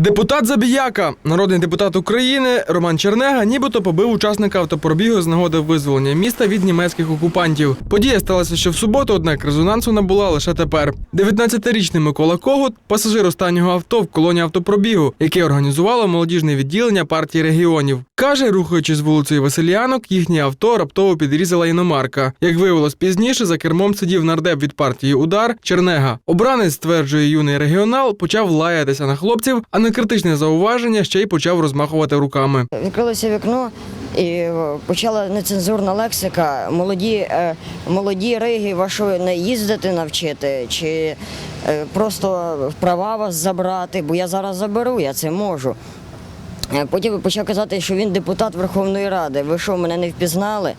Депутат Забіяка, народний депутат України Роман Чернега, нібито побив учасника автопробігу з нагоди визволення міста від німецьких окупантів. Подія сталася ще в суботу, однак резонансу набула лише тепер. 19-річний Микола Когут – пасажир останнього авто в колоні автопробігу, яке організувало молодіжне відділення партії регіонів. Каже, рухаючись вулицею Васильянок, їхнє авто раптово підрізала іномарка. Як виявилось пізніше, за кермом сидів нардеп від партії Удар Чернега. Обранець, стверджує юний регіонал, почав лаятися на хлопців, а критичне зауваження ще й почав розмахувати руками. Відкрилося вікно і почала нецензурна лексика. Молоді, е, молоді риги, вашу не їздити навчити, чи е, просто права вас забрати, бо я зараз заберу, я це можу. Е, Потім почав казати, що він депутат Верховної Ради. Ви що, мене не впізнали?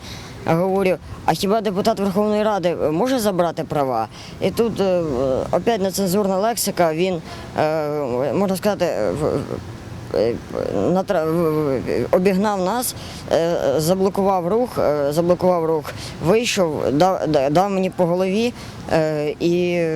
Говорю, а хіба депутат Верховної Ради може забрати права? І тут е, е, опять нецензурна лексика, він, е, можна сказати, обігнав нас, е, заблокував рух, е, заблокував рух, вийшов, дав, дав мені по голові е, і,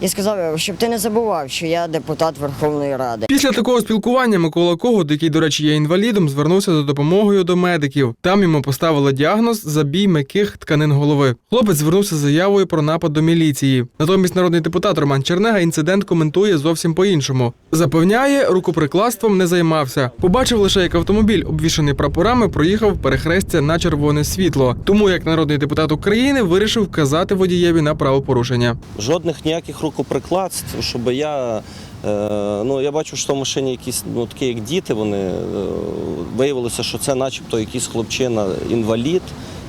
і сказав, щоб ти не забував, що я депутат Верховної Ради. Після такого спілкування Микола Когут, який, до речі, є інвалідом, звернувся за допомогою до медиків. Там йому поставили діагноз забій м'яких тканин голови. Хлопець звернувся з заявою про напад до міліції. Натомість народний депутат Роман Чернега інцидент коментує зовсім по-іншому. Запевняє, рукоприкладством не займався. Побачив лише, як автомобіль, обвішаний прапорами, проїхав перехрестя на червоне світло. Тому як народний депутат України вирішив вказати водієві на правопорушення. Жодних ніяких рукоприкладств, щоб я. е, Ну, я бачу, що в машині якісь ну, такі, як діти, вони е, виявилося, що це начебто якийсь хлопчина інвалід,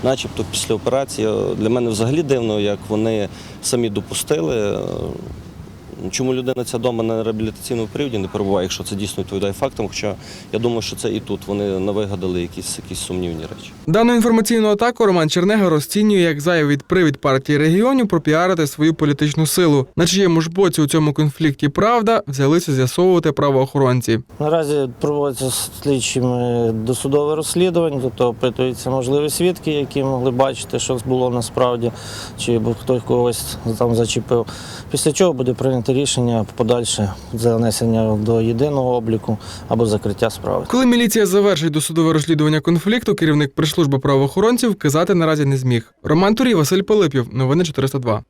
начебто після операції. Для мене взагалі дивно, як вони самі допустили. Е, Чому людина ця дома на реабілітаційному періоді не перебуває, якщо це дійсно відповідає фактам? Хоча я думаю, що це і тут вони навигадали якісь, якісь сумнівні речі. Дану інформаційну атаку Роман Чернега розцінює як зайвий привід партії регіонів пропіарити свою політичну силу. На чиєму ж боці у цьому конфлікті правда взялися з'ясовувати правоохоронці. Наразі проводиться слідчими досудове розслідування, тобто опитуються можливі свідки, які могли бачити, що було насправді, чи хтось когось там зачепив. Після чого буде прийнято рішення подальше занесення до єдиного обліку або закриття справи. Коли міліція завершить досудове розслідування конфлікту, керівник прес-служби правоохоронців казати наразі не зміг. Роман Турій, Василь Пилипів, новини 402.